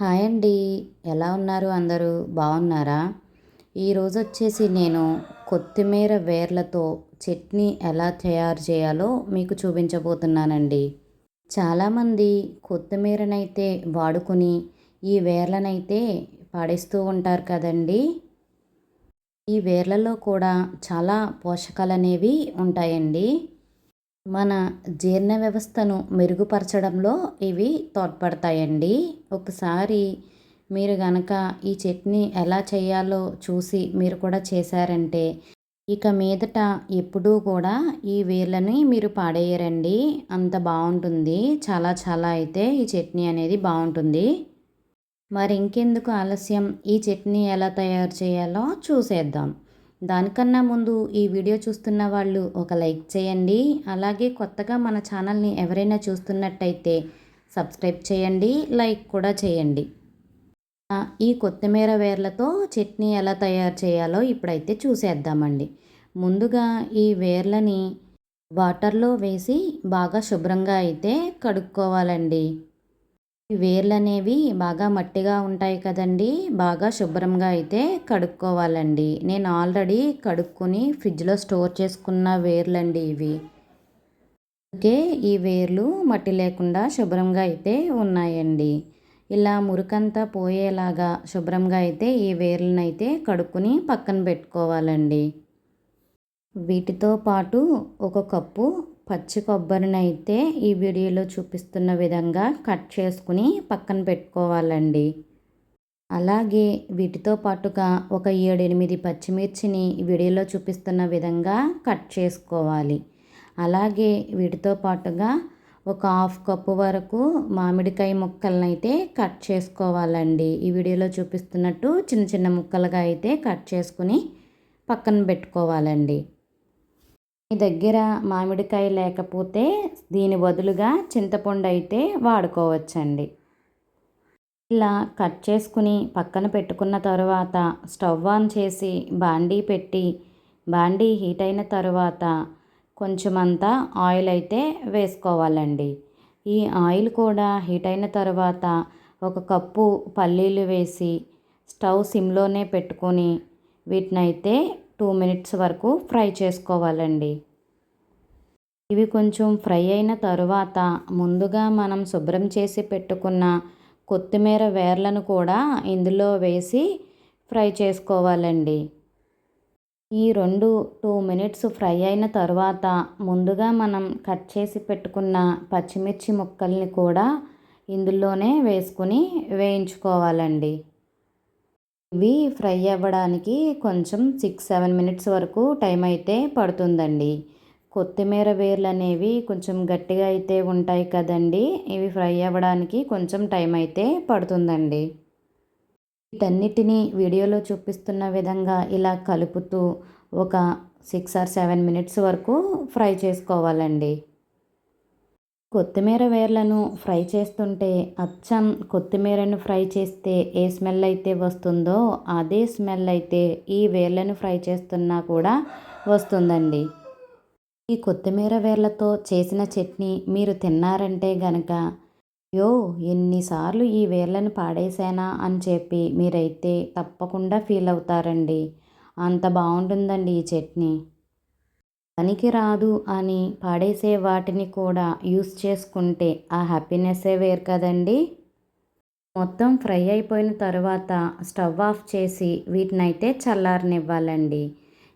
Hi అండి. ఎలా ఉన్నారు అందరూ? బాగున్నారా? ఈరోజు వచ్చేసి నేను కొత్తిమీర వేర్లతో చట్నీ ఎలా తయారు చేయాలో మీకు చూపించబోతున్నానండి. చాలామంది కొత్తిమీరనైతే వాడుకొని ఈ వేర్లనైతే పాడేస్తూ ఉంటారు కదండి. ఈ వేర్లలో కూడా చాలా పోషకాలు అనేవి ఉంటాయండి. మన జీర్ణ వ్యవస్థను మెరుగుపరచడంలో ఇవి తోడ్పడతాయండి. ఒకసారి మీరు గనక ఈ చట్నీ ఎలా చేయాలో చూసి మీరు కూడా చేశారంటే ఇక మీదట ఎప్పుడూ కూడా ఈ వేర్లని మీరు పాడేయరండి. అంత బాగుంటుంది. చాలా చాలా అయితే ఈ చట్నీ అనేది బాగుంటుంది. మరి ఇంకెందుకు ఆలస్యం? ఈ చట్నీ ఎలా తయారు చేయాలో చూసేద్దాం. దానికన్నా ముందు ఈ వీడియో చూస్తున్న వాళ్ళు ఒక లైక్ చేయండి. అలాగే కొత్తగా మన ఛానల్ని ఎవరైనా చూస్తున్నట్టయితే సబ్స్క్రైబ్ చేయండి లైక్ కూడా చేయండి. ఈ కొత్తిమీర వేర్లతో చట్నీ ఎలా తయారు చేయాలో ఇప్పుడైతే చూసేద్దామండి. ముందుగా ఈ వేర్లని వాటర్లో వేసి బాగా శుభ్రంగా అయితే కడుక్కోవాలండి. వేర్లు అనేవి బాగా మట్టిగా ఉంటాయి కదండి. బాగా శుభ్రంగా అయితే కడుక్కోవాలండి. నేను ఆల్రెడీ కడుక్కొని ఫ్రిడ్జ్లో స్టోర్ చేసుకున్న వేర్లండి ఇవి. అందుకే ఈ వేర్లు మట్టి లేకుండా శుభ్రంగా అయితే ఉన్నాయండి. ఇలా మురికంతా పోయేలాగా శుభ్రంగా అయితే ఈ వేర్లను అయితే కడుక్కొని పక్కన పెట్టుకోవాలండి. వీటితో పాటు ఒక కప్పు పచ్చి కొబ్బరిని అయితే ఈ వీడియోలో చూపిస్తున్న విధంగా కట్ చేసుకుని పక్కన పెట్టుకోవాలండి. అలాగే వీటితో పాటుగా ఒక ఏడెనిమిది పచ్చిమిర్చిని వీడియోలో చూపిస్తున్న విధంగా కట్ చేసుకోవాలి. అలాగే వీటితో పాటుగా ఒక హాఫ్ కప్పు వరకు మామిడికాయ ముక్కలను అయితే కట్ చేసుకోవాలండి. ఈ వీడియోలో చూపిస్తున్నట్టు చిన్న చిన్న ముక్కలుగా అయితే కట్ చేసుకుని పక్కన పెట్టుకోవాలండి. మీ దగ్గర మామిడికాయ లేకపోతే దీని బదులుగా చింతపండు అయితే వాడుకోవచ్చండి. ఇలా కట్ చేసుకుని పక్కన పెట్టుకున్న తర్వాత స్టవ్ ఆన్ చేసి బాండీ పెట్టి బాండీ హీట్ అయిన తర్వాత కొంచెమంతా ఆయిల్ అయితే వేసుకోవాలండి. ఈ ఆయిల్ కూడా హీట్ అయిన తర్వాత ఒక కప్పు పల్లీలు వేసి స్టవ్ సిమ్లోనే పెట్టుకొని వీటినైతే టూ మినిట్స్ వరకు ఫ్రై చేసుకోవాలండి. ఇవి కొంచెం ఫ్రై అయిన తరువాత ముందుగా మనం శుభ్రం చేసి పెట్టుకున్న కొత్తిమీర వేర్లను కూడా ఇందులో వేసి ఫ్రై చేసుకోవాలండి. ఈ రెండు టూ మినిట్స్ ఫ్రై అయిన తర్వాత ముందుగా మనం కట్ చేసి పెట్టుకున్న పచ్చిమిర్చి ముక్కల్ని కూడా ఇందులోనే వేసుకుని వేయించుకోవాలండి. ఇవి ఫ్రై అవ్వడానికి కొంచెం సిక్స్ సెవెన్ మినిట్స్ వరకు టైం అయితే పడుతుందండి. కొత్తిమీర వేర్లు అనేవి కొంచెం గట్టిగా అయితే ఉంటాయి కదండి. ఇవి ఫ్రై అవ్వడానికి కొంచెం టైం అయితే పడుతుందండి. వీటన్నిటినీ వీడియోలో చూపిస్తున్న విధంగా ఇలా కలుపుతూ ఒక సిక్స్ ఆర్ సెవెన్ మినిట్స్ వరకు ఫ్రై చేసుకోవాలండి. కొత్తిమీర వేర్లను ఫ్రై చేస్తుంటే అచ్చం కొత్తిమీరను ఫ్రై చేస్తే ఏ స్మెల్ అయితే వస్తుందో అదే స్మెల్ అయితే ఈ వేర్లను ఫ్రై చేస్తున్నా కూడా వస్తుందండి. ఈ కొత్తిమీర వేర్లతో చేసిన చట్నీ మీరు తిన్నారంటే గనక యో ఎన్నిసార్లు ఈ వేర్లను పాడేసానా అని చెప్పి మీరైతే తప్పకుండా ఫీల్ అవుతారండి. అంత బాగుంటుందండి ఈ చట్నీ. పనికి రాదు అని పాడేసే వాటిని కూడా యూస్ చేసుకుంటే ఆ హ్యాపీనెస్సే వేరు కదండి. మొత్తం ఫ్రై అయిపోయిన తర్వాత స్టవ్ ఆఫ్ చేసి వీటిని అయితే చల్లారనివ్వాలండి.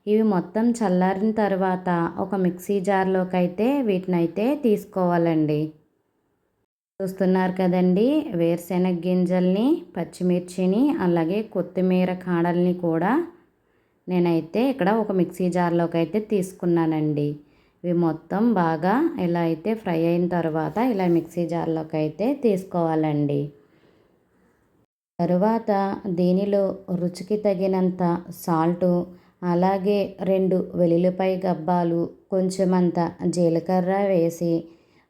ఇవి మొత్తం చల్లారిన తర్వాత ఒక మిక్సీ జార్లోకి అయితే వీటిని అయితే తీసుకోవాలండి. చూస్తున్నారు కదండి వేరుశెనగ గింజల్ని పచ్చిమిర్చిని అలాగే కొత్తిమీర కాడల్ని కూడా నేనైతే ఇక్కడ ఒక మిక్సీ జార్లోకి అయితే తీసుకున్నానండి. ఇవి మొత్తం బాగా ఇలా అయితే ఫ్రై అయిన తర్వాత ఇలా మిక్సీ జార్లోకి అయితే తీసుకోవాలండి. తరువాత దీనిలో రుచికి తగినంత సాల్టు అలాగే రెండు వెల్లుల్లిపాయ గబ్బాలు కొంచెమంత జీలకర్ర వేసి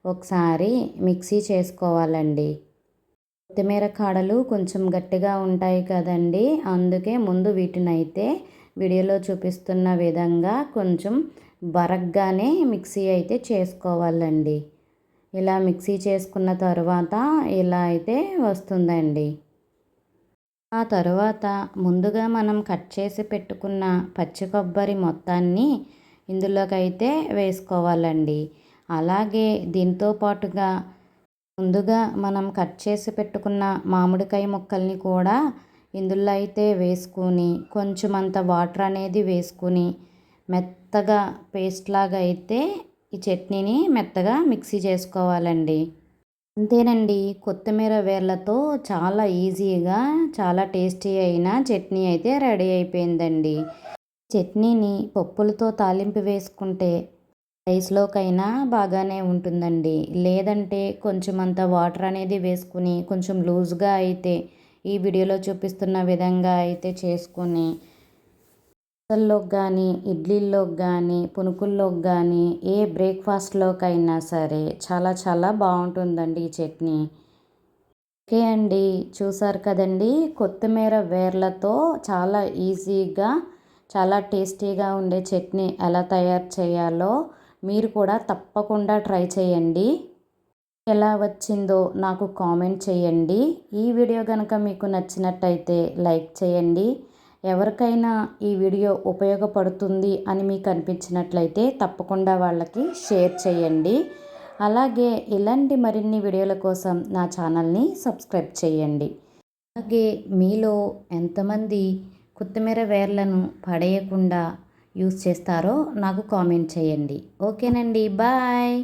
ఒకసారి మిక్సీ చేసుకోవాలండి. కొత్తిమీర కాడలు కొంచెం గట్టిగా ఉంటాయి కదండి అందుకే ముందు వీటినైతే వీడియోలో చూపిస్తున్న విధంగా కొంచెం బరగ్గానే మిక్సీ అయితే చేసుకోవాలండి. ఇలా మిక్సీ చేసుకున్న తర్వాత ఇలా అయితే వస్తుందండి. ఆ తరువాత ముందుగా మనం కట్ చేసి పెట్టుకున్న పచ్చి కొబ్బరి మొత్తాన్ని ఇందులోకైతే వేసుకోవాలండి. అలాగే దీంతో పాటుగా ముందుగా మనం కట్ చేసి పెట్టుకున్న మామిడికాయ ముక్కల్ని కూడా ఇందులో అయితే వేసుకుని కొంచెం అంత వాటర్ అనేది వేసుకుని మెత్తగా పేస్ట్ లాగా అయితే ఈ చట్నీని మెత్తగా మిక్సీ చేసుకోవాలండి. అంతేనండి కొత్తిమీర వేర్లతో చాలా ఈజీగా చాలా టేస్టీ అయిన చట్నీ అయితే రెడీ అయిపోయిందండి. చట్నీని పప్పులతో తాలింపు వేసుకుంటే రైస్లోకైనా బాగానే ఉంటుందండి. లేదంటే కొంచెం అంత వాటర్ అనేది వేసుకుని కొంచెం లూజ్గా అయితే ఈ వీడియోలో చూపిస్తున్న విధంగా అయితే చేసుకొని దోశల్లోకి కానీ ఇడ్లీల్లోకి కానీ పునుకుల్లోకి కానీ ఏ బ్రేక్ఫాస్ట్లోకైనా సరే చాలా చాలా బాగుంటుందండి ఈ చట్నీ. ఓకే అండి చూసారు కదండి? కొత్తిమీర వేర్లతో చాలా ఈజీగా చాలా టేస్టీగా ఉండే చట్నీ ఎలా తయారు చేయాలో మీరు కూడా తప్పకుండా ట్రై చేయండి. ఎలా వచ్చిందో నాకు కామెంట్ చేయండి. ఈ వీడియో కనుక మీకు నచ్చినట్టయితే లైక్ చేయండి. ఎవరికైనా ఈ వీడియో ఉపయోగపడుతుంది అని మీకు అనిపించినట్లయితే తప్పకుండా వాళ్ళకి షేర్ చేయండి. అలాగే ఇలాంటి మరిన్ని వీడియోల కోసం నా ఛానల్ని సబ్స్క్రైబ్ చేయండి. అలాగే మీలో ఎంతమంది కొత్తిమీర వేర్లను పడేయకుండా యూస్ చేస్తారో నాకు కామెంట్ చేయండి. ఓకేనండి బాయ్.